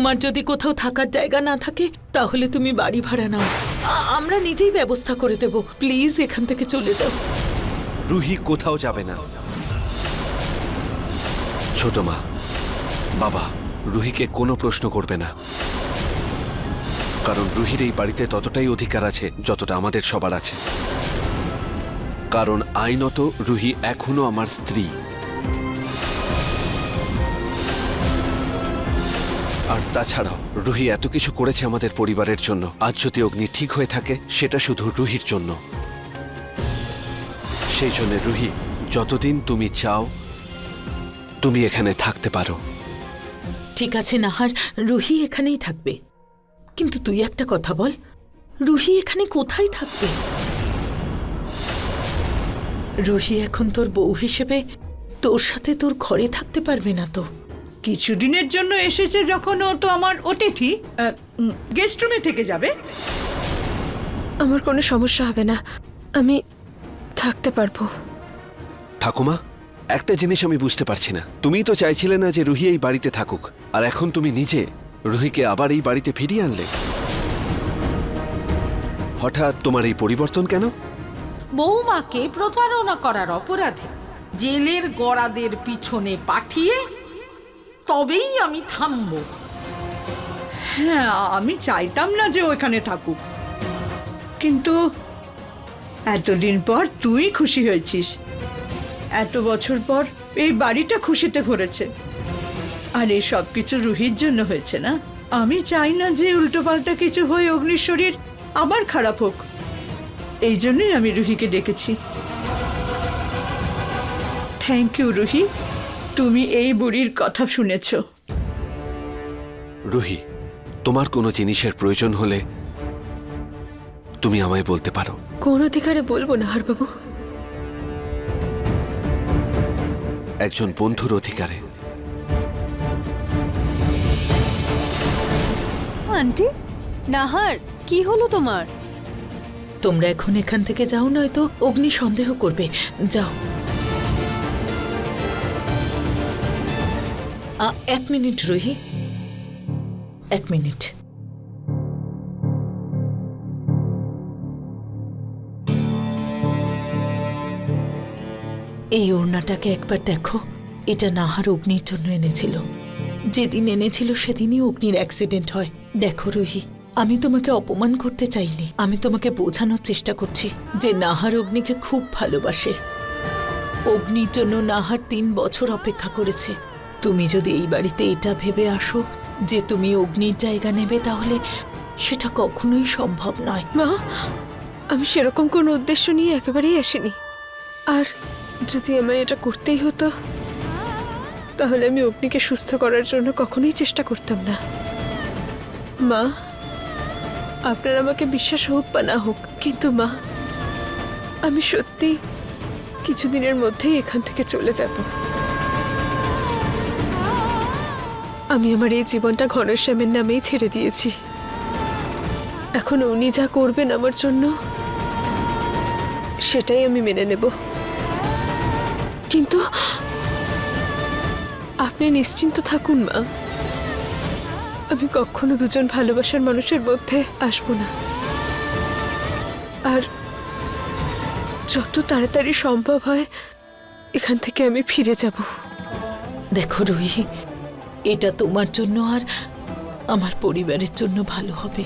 তোমার যদি কোথাও থাকার জায়গা না থাকে, তাহলে তুমি বাড়ি ভাড়া নাও। আমরা নিজেই ব্যবস্থা করে দেব। প্লিজ, এখান থেকে চলে যাও। রুহি কোথাও যাবে না। ছোট মা, বাবা, রুহিকে কোনো প্রশ্ন করবে না। কারণ রুহির এই বাড়িতে ততটাই অধিকার আছে, যতটা আমাদের সবার আছে। কারণ আইনত রুহি এখনও আমার স্ত্রী। আর তাছাড়াও, রুহি এত কিছু করেছে আমাদের পরিবারের জন্য। আজ যদি অগ্নি ঠিক হয়ে থাকে, সেটা শুধু রুহির জন্য। সেই জন্য রুহি, যতদিন তুমি চাও, তুমি এখানে থাকতে পারো। ঠিক আছে নাহার, রুহি এখানেই থাকবে। কিন্তু তুই একটা কথা বল, রুহি এখানে কোথায় থাকবে? রুহি এখন তোর বউ হিসেবে তোর সাথে তোর ঘরে থাকতে পারবে না তো। কিছুদিনের জন্য এসেছে যখন ও তো আমার অতিথি। গেস্ট রুমে থেকে যাবে। আমার কোনো সমস্যা হবে না। আমি থাকতে পারব। ঠাকুমা একটা জিনিস আমি বুঝতে পারছি না। তুমি তো চাইছিলে না যে রুহি এই বাড়িতে থাকুক। আর এখন তুমি নিজে রুহিকে আবার এই বাড়িতে ফিরিয়ে আনলে। হঠাৎ তোমার এই পরিবর্তন কেন? বৌমাকে প্রতারণা করার অপরাধে জেলের গড়াদের পিছনে পাঠিয়ে তবেই আমি থামবো। হ্যাঁ আমি চাইতাম না যে ওখানে থাকুক। কিন্তু এতদিন পর তুই খুশি হয়েছিস। এত বছর পর এই বাড়িটা খুশিতে ভরেছে। আর এই সব কিছু রুহির জন্য হয়েছে না? আমি চাই না যে উল্টোপাল্টা কিছু হয়ে অগ্নির শরীর আবার খারাপ হোক। এই জন্যই আমি রুহিকে ডেকেছি। Thank you Ruhi. তুমি এই বুড়ির কথা শুনেছো। রুহি তোমার কোনো জিনিসের প্রয়োজন হলে তুমি আমায় বলতে পারো। কোন অধিকারে বলব না হারবাবু। একজন বন্ধুর অধিকারে। আন্টি নাহার কি হলো তোমার? তোমরা এখন এখান থেকে যাও নয়তো অগ্নি সন্দেহ করবে। যাও। এক মিনিট রুহি। এক মিনিট। এই ওড়নাটাকে একবার দেখো। এটা নাহার অগ্নির জন্য এনেছিল। যেদিন এনেছিল সেদিনই অগ্নির অ্যাক্সিডেন্ট হয়। দেখো রুহি, আমি তোমাকে অপমান করতে চাইনি। আমি তোমাকে বোঝানোর চেষ্টা করছি যে নাহার অগ্নিকে খুব ভালোবাসে। অগ্নির জন্য নাহার তিন বছর অপেক্ষা করেছে। তুমি যদি এই বাড়িতে এটা ভেবে আসো যে তুমি অগ্নির জায়গা নেবে, তাহলে সেটা কখনোই সম্ভব নয়। মা, আমি সেরকম কোনো উদ্দেশ্য নিয়ে একেবারেই আসিনি। আর যদি আমায় এটা করতেই হতো, তাহলে আমি অগ্নিকে সুস্থ করার জন্য কখনোই চেষ্টা করতাম না। মা, আপনার আমাকে বিশ্বাস হোক বা না হোক, কিন্তু মা, আমি সত্যি কিছুদিনের মধ্যেই এখান থেকে চলে যাব। আমি আমার এই জীবনটা ঘনশ্যামের নামেই ছেড়ে দিয়েছি। এখন উনি যা করবেন আমার জন্য, সেটাই আমি মেনে নেব। কিন্তু আপনি নিশ্চিন্ত থাকুন, মা। আমি কখনো দুজন ভালোবাসার মানুষের মধ্যে আসব না। আর যত তাড়াতাড়ি সম্ভব হয়, এখান থেকে আমি ফিরে যাব। দেখো রুহি এটা তোমার জন্য আর আমার পরিবারের জন্য ভালো হবে।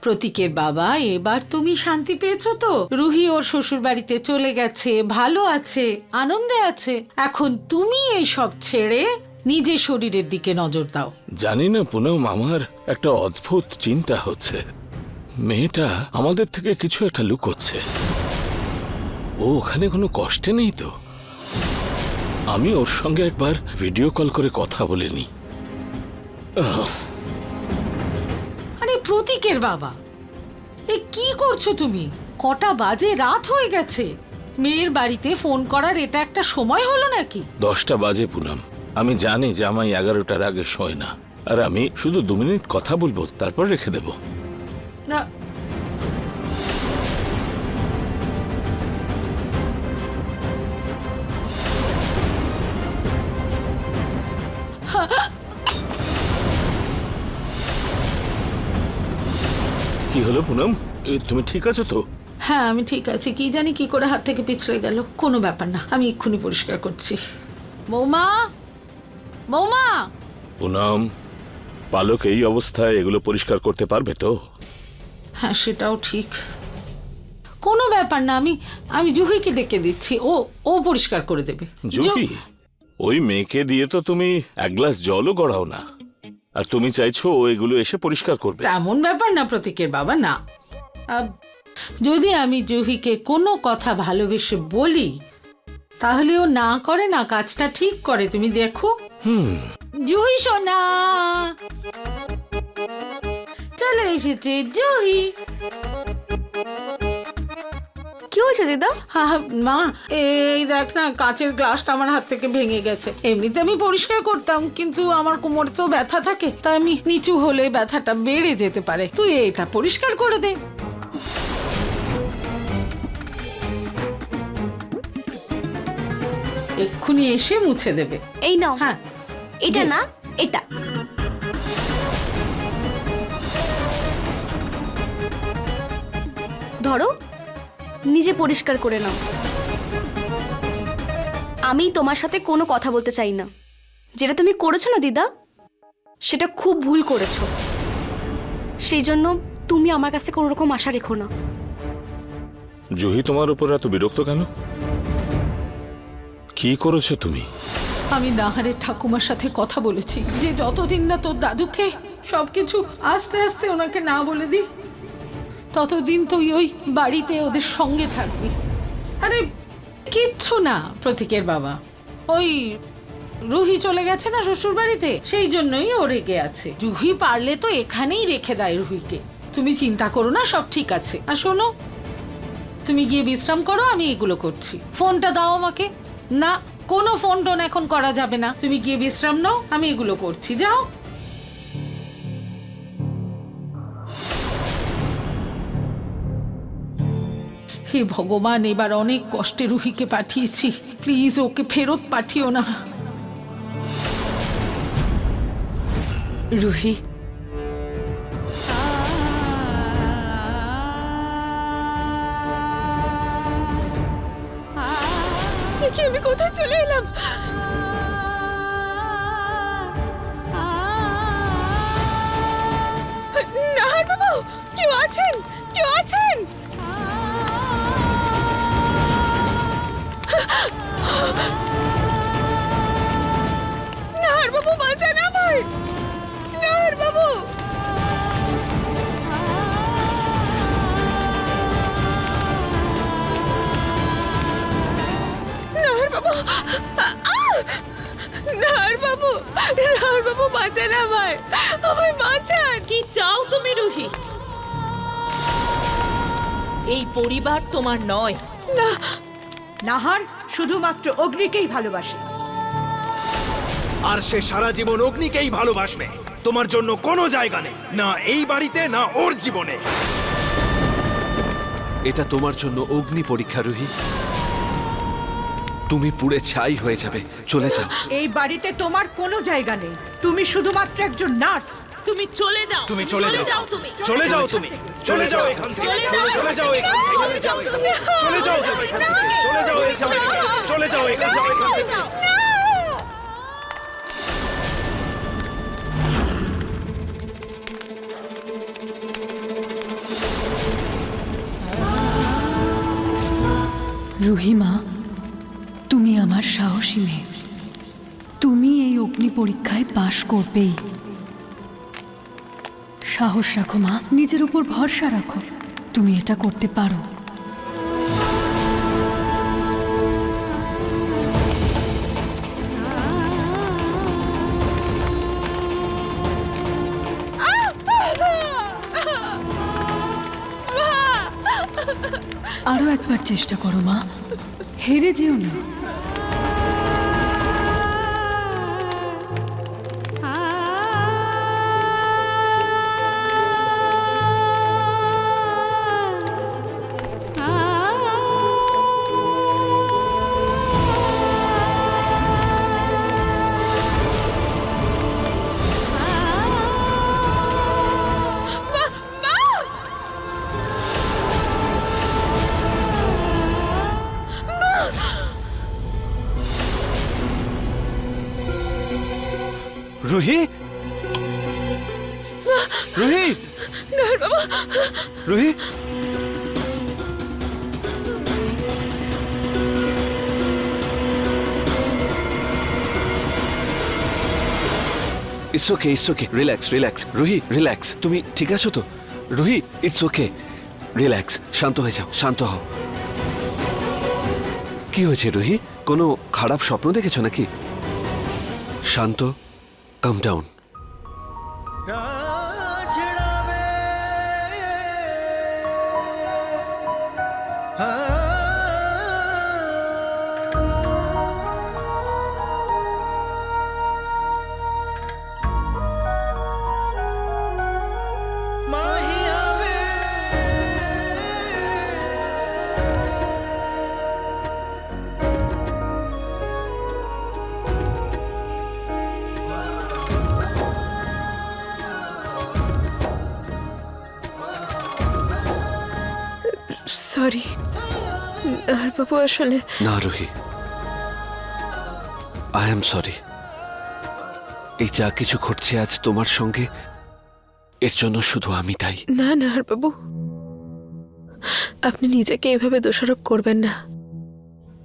প্রতীকের বাবা এবার তুমি শান্তি পেয়েছ তো? রুহি ওর শ্বশুর বাড়িতে চলে গেছে ভালো আছে আনন্দে আছে। এখন তুমি এই সব ছেড়ে নিজের শরীরের দিকে নজর দাও। জানি না পুনম আমার একটা অদ্ভুত চিন্তা হচ্ছে। মেয়েটা আমাদের থেকে কিছু একটা লুকোচ্ছে। ও ওখানে কোনো কষ্টে নেই তো? আমি ওর সঙ্গে একবার ভিডিও কল করে কথা বলে নি আরে প্রতীকের বাবা এ কি করছ তুমি? কটা বাজে রাত হয়ে গেছে। মেয়ের বাড়িতে ফোন করার এটা একটা সময় হলো নাকি? দশটা বাজে পুনম। আমি জানি যে আমায় এগারোটার আগে শোয় না। আর আমি শুধু দু মিনিট কথা বলব তারপর রেখে দেবো। না কি হলো পুনম? তুমি ঠিক আছো তো? হ্যাঁ আমি ঠিক আছি। কি জানি কি করে হাত থেকে পিছড়ে গেল। কোনো ব্যাপার না আমি এক্ষুনি পরিষ্কার করছি। বৌমা বৌমা পুনম পালক এই অবস্থায় এগুলো পরিষ্কার করতে পারবে তো? হ্যাঁ সেটাও ঠিক। কোনো ব্যাপার না আমি আমি জুহিকে ডেকে দিচ্ছি। ও ও পরিষ্কার করে দেবে। জুহি? ওই মেয়েকে দিয়ে তো তুমি এক গ্লাস জলও গড়াও না। আর তুমি চাইছো ও এগুলো এসে পরিষ্কার করবে। তেমন ব্যাপার না প্রতীকের বাবা না। যদি আমি জুহিকে কোনো কথা ভালোবেসে বলি তাহলে ও না করে না কাজটা ঠিক করে তুমি দেখো। হুম। জুহি সোনা। চলে এসেছে জুহি। কি হয়েছে দিদা? হা, হা, মা এই দেখ না কাচের গ্লাসটা আমার হাত থেকে ভেঙে গেছে। এমনিতে আমি পরিষ্কার করতাম কিন্তু আমার কোমরে তো ব্যথা থাকে তাই আমি নিচু হলে ব্যথাটা বেড়ে যেতে পারে। তুই এটা পরিষ্কার করে দে। এক্ষুনি এসে মুছে দেবে। এই নাও। হ্যাঁ। এটা না এটা। ধরো নিজে পরিষ্কার করে নাও। আমি তোমার সাথে কোনো কথা বলতে চাই না। যেটা তুমি করেছ না দিদা? সেটা খুব ভুল করেছ। সেই জন্য তুমি আমার কাছে কোনো রকম আশা রেখো না। জুহি তোমার উপর এত বিরক্ত কেন? কি করেছ তুমি? আমি নাহারের ঠাকুমার সাথে কথা বলেছি। যে যতদিন না তোর দাদুকে সবকিছু আস্তে আস্তে ওনাকে না বলে দি ততদিন তুই ওই বাড়িতে ওদের সঙ্গে থাকবি। আরে, কিচ্ছু না, প্রতীকের বাবা। ওই রুহি চলে গেছে না শ্বশুর বাড়িতে সেই জন্যই ও রেগে আছে। জুহি পারলে তো এখানেই রেখে দেয় রুহিকে। তুমি চিন্তা করো না, সব ঠিক আছে। আর শোনো, তুমি গিয়ে বিশ্রাম করো, আমি এগুলো করছি। ফোনটা দাও আমাকে। না, কোনো ফোন টোন এখন করা যাবে না। তুমি গিয়ে বিশ্রাম নাও, আমি এগুলো করছি। যাও। হে ভগবান, এবার অনেক কষ্টে রুহিকে পাঠিয়েছি। প্লিজ ওকে ফেরত পাঠিও না। রুহি। আমি কোথায় চলে এলাম? কেউ আছেন? কেউ আছেন? নাহার বাবু বাঁচান আমায়। নাহার বাবু নাহার বাবু! নাহার বাবু নাহার বাবু বাঁচান আমায়। আমায় বাঁচান। কি চাও তুমি রুহি? এই পরিবার তোমার নয়। না। নাহার শুধুমাত্র অগ্নিকেই ভালোবাসে। আর সে সারা জীবন অগ্নিকেই ভালোবাসবে। তোমার জন্য কোনো জায়গা নেই না এই বাড়িতে না ওর জীবনে। এটা তোমার জন্য অগ্নি পরীক্ষা রুহি। তুমি পুড়ে ছাই হয়ে যাবে। চলে যাও। এই বাড়িতে তোমার কোনো জায়গা নেই। তুমি শুধুমাত্র একজন নার্স। তুমি চলে যাও। তুমি চলে যাও। তুমি। চলে যাও তুমি। চলে যাও এখান থেকে। চলে যাও এখান থেকে। চলে যাও তুমি। চলে যাও তুমি। এখান থেকে। চলে যাও এখান থেকে। চলে যাও এখান থেকে। রুহিমা তুমি আমার সাহসী মেয়ে। তুমি এই অগ্নি পরীক্ষায় পাশ করবেই। সাহস রাখো, মা। নিজের উপর ভরসা রাখো। তুমি এটা করতে পারো। আরও একবার চেষ্টা করো, মা। হেরে যেও না। Ruhi? Ruhi? It's okay it's okay relax relax Ruhi relax তুমি ঠিক আছো তো? রুহি ইটস ওকে রিল্যাক্স শান্ত হয়ে যাও, শান্ত হও। কি হয়েছে রুহি? কোনো খারাপ স্বপ্ন দেখেছ নাকি? শান্ত। Come down. সরি। আর বাবু আসলে না রুহি। আই এম সরি এই যা কিছু ঘটছে আজ তোমার সঙ্গে এর জন্য শুধু আমি তাই। না না আর বাবু আপনি নিজেকে এভাবে দোষারোপ করবেন না।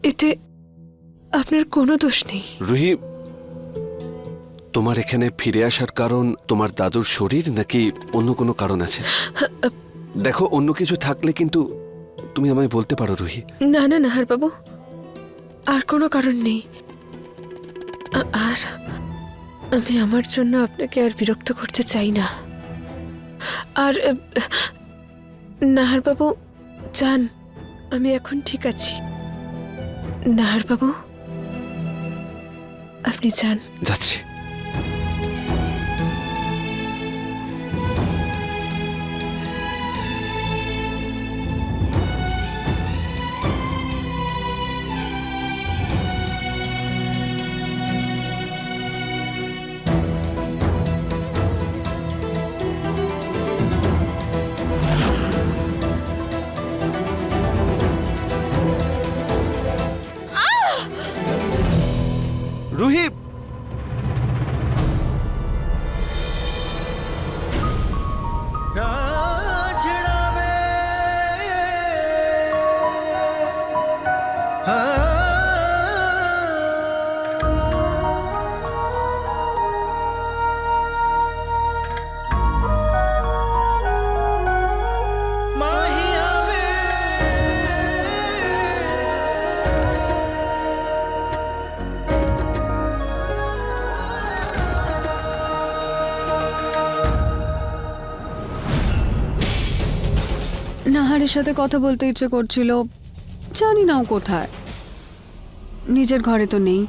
এতে আপনার কোনো দোষ নেই। রুহি তোমার এখানে ফিরে আসার কারণ তোমার দাদুর শরীর নাকি অন্য কোনো কারণ আছে? দেখো অন্য কিছু থাকলে কিন্তু তুমি আমায় বলতে পারো রুহি। না না নাহার বাবু আর কোনো কারণ নেই। আর আমি আমার জন্য আপনাকে আর বিরক্ত করতে চাই না। আর আহ, নাহার বাবু যান আমি এখন ঠিক আছি। নাহার বাবু আপনি যান। যাচ্ছি। নাহারের সাথে কথা বলতে ইচ্ছে করছিল জানি না ও কোথায়। নিজের ঘরে তো নেই।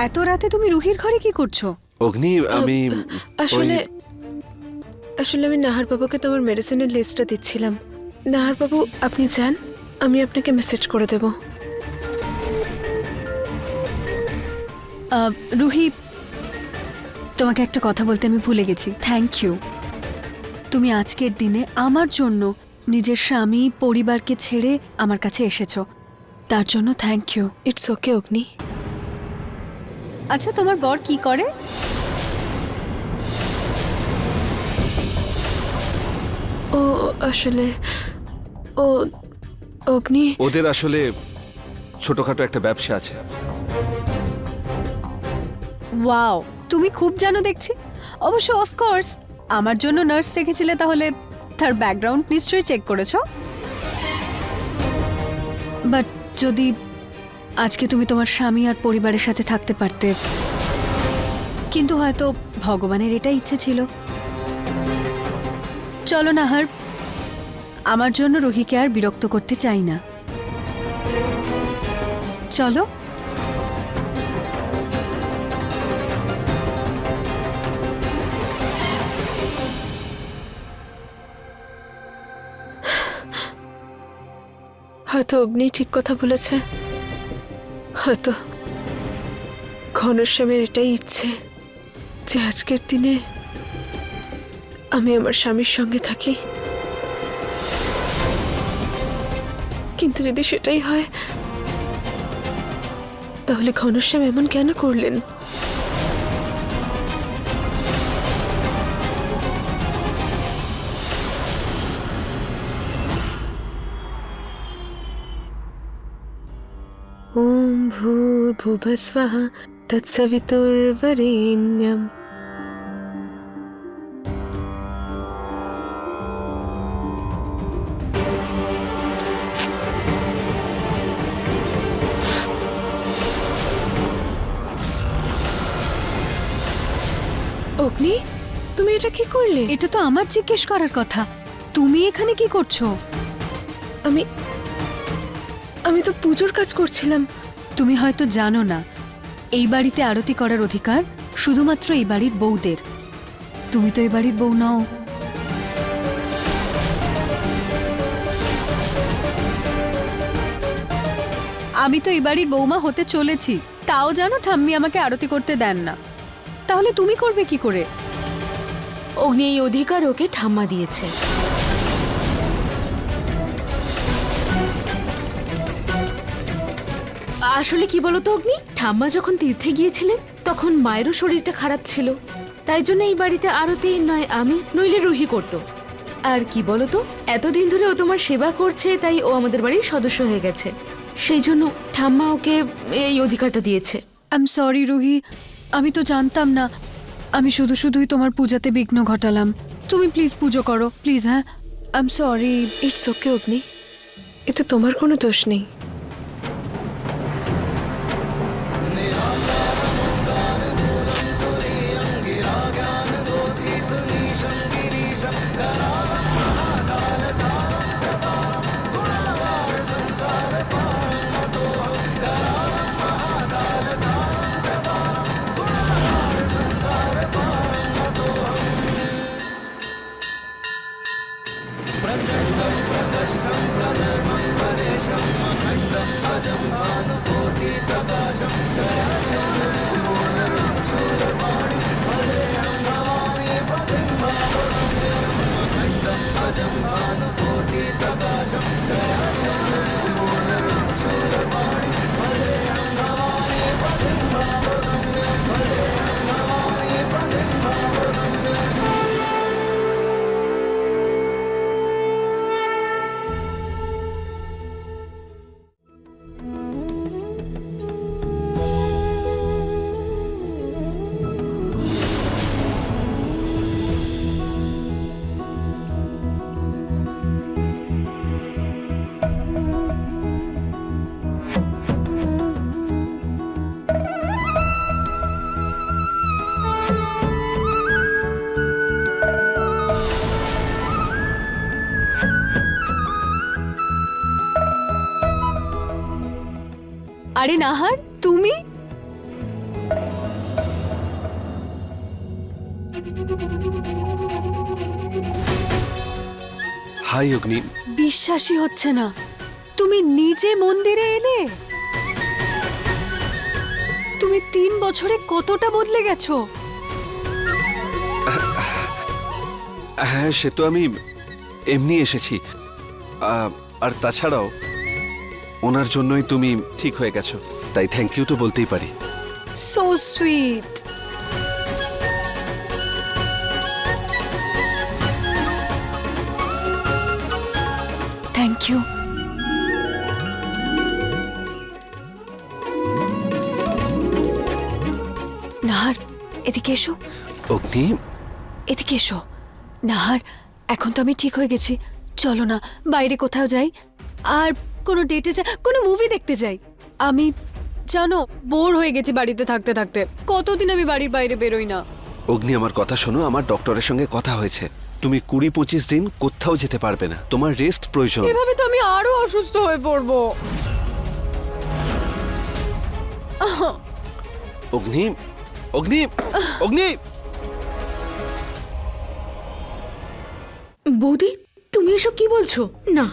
এত রাতে তুমি রুহির ঘরে কি করছ? অগ্নি আমি আসলে আসলে আমি নাহার বাবুকে তোমার মেডিসিনের লিস্টটা দিচ্ছিলাম। নাহার বাবু আপনি যান আমি আপনাকে মেসেজ করে দেব। আহ, রুহি তোমাকে একটা কথা বলতে আমি ভুলে গেছি। থ্যাংক ইউ তুমি আজকের দিনে আমার জন্য নিজের স্বামী পরিবারকে ছেড়ে আমার কাছে এসেছ। তার জন্য থ্যাংক ইউ ইটস ওকে অগ্নি। আচ্ছা তোমার বর কি করে? ও আসলে ও অগ্নি? ওদের আসলে ছোটখাটো একটা ব্যবসা আছে। ওয়াও তুমি খুব জানো দেখছি। অবশ্য অফকোর্স আমার জন্য নার্স রেখেছিলে তাহলে তার ব্যাকগ্রাউন্ড নিশ্চয়ই চেক করেছ। বাট যদি আজকে তুমি তোমার স্বামী আর পরিবারের সাথে থাকতে পারতে। কিন্তু হয়তো ভগবানের এটা ইচ্ছে ছিল। চলো না হার আমার জন্য রোহিকে আর বিরক্ত করতে চাই না। চলো। হয়তো অগ্নি ঠিক কথা বলেছে। হয়তো ঘনশ্যামের এটাই ইচ্ছে যে আজকের দিনে আমি আমার স্বামীর সঙ্গে থাকি। কিন্তু যদি সেটাই হয়, তাহলে ঘনশ্যাম এমন কেন করলেন? भूर्भुवस्वः तत्सवितुर्वरेण्यम् অগ্নি তুমি এটা কি করলে এটা তো আমার জিজ্ঞেস করার কথা তুমি এখানে কি করছো আমি আমি তো পুজোর কাজ করছিলাম তুমি হয়তো জানো না, এই বাড়িতে আরতি করার অধিকার শুধুমাত্র এই বাড়ির বউদের। তুমি তো এই বাড়ির বউ নও। আমি তো এই বাড়ির বৌমা হতে চলেছি, তাও জানো ঠাম্মি আমাকে আরতি করতে দেন না। তাহলে তুমি করবে কি করে? অগ্নি এই অধিকার ওকে ঠাম্মা দিয়েছে। আসলে কি বলতো অগ্নি? ঠাম্মা যখন তীর্থে গিয়েছিলেন তখন মায়েরও শরীরটা খারাপ ছিল। তাই জন্য এই বাড়িতে আরতি নয় আমি নইলে রুহি করত। আর কি বলতো এতদিন ধরে ও তোমার সেবা করছে তাই ও আমাদের বাড়ির সদস্য হয়ে গেছে। সেই জন্য ঠাম্মা ওকে এই অধিকারটা দিয়েছে। I am sorry Ruhi. আমি তো জানতাম না। আমি শুধু শুধুই তোমার পূজাতে বিঘ্ন ঘটালাম। তুমি প্লিজ পুজো করো প্লিজ হ্যাঁ? I am sorry it's okay Agni. এতে তোমার কোনো দোষ নেই। আরে নাহার তুমি? হাই অগ্নি। বিশ্বাসই হচ্ছে না। তুমি নিজে মন্দিরে এলে? তুমি তিন বছরে কতটা বদলে গেছো? হ্যাঁ সে তো আমি এমনি এসেছি। আর তাছাড়াও ওনার জন্যই তুমি ঠিক হয়ে গেছো। তাই থ্যাংক ইউ তো বলতেই পারি। So sweet thank you Nahar এদিকে এসো। অগ্নি? এদিকে এসো। নাহার এখন তো আমি ঠিক হয়ে গেছি। চলো না বাইরে কোথাও যাই। আর কোনো ডেটে যাই কোনো মুভি দেখতে যাই। আমি জানো বোর হয়ে গেছি বাড়িতে থাকতে থাকতে। কতদিন আমি বাড়ির বাইরে বেরোই না। অগ্নি আমার কথা শোনো আমার ডক্টরের সঙ্গে কথা হয়েছে। তুমি কুড়ি পঁচিশ দিন কোথাও যেতে পারবে না। তোমার রেস্ট প্রয়োজন। এভাবে তো আমি আরও অসুস্থ হয়ে পড়ব। অগ্নি অগ্নি অগ্নি! বৌদি তুমি এসব কি বলছো? না।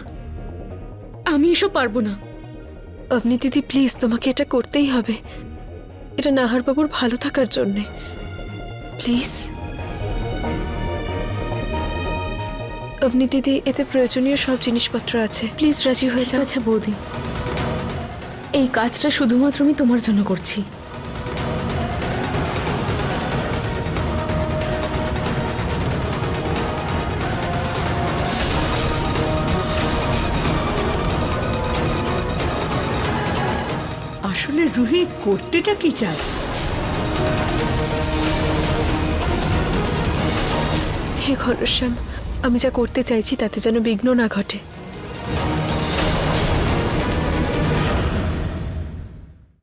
আমি এসব পারব না। আপনি দিদি প্লিজ তোমাকে এটা করতেই হবে। এটা নাহারবাবুর ভালো থাকার জন্যে। প্লিজ। আপনি দিদি এতে প্রয়োজনীয় সব জিনিসপত্র আছে। প্লিজ রাজি হয়ে যাচ্ছে যাও। আচ্ছা বৌদি। এই কাজটা শুধুমাত্র আমি তোমার জন্য করছি। রুহি করতেটা কি চায়? হে ঘনশ্যাম আমি যা করতে চাইছি তাতে যেন বিঘ্ন না ঘটে।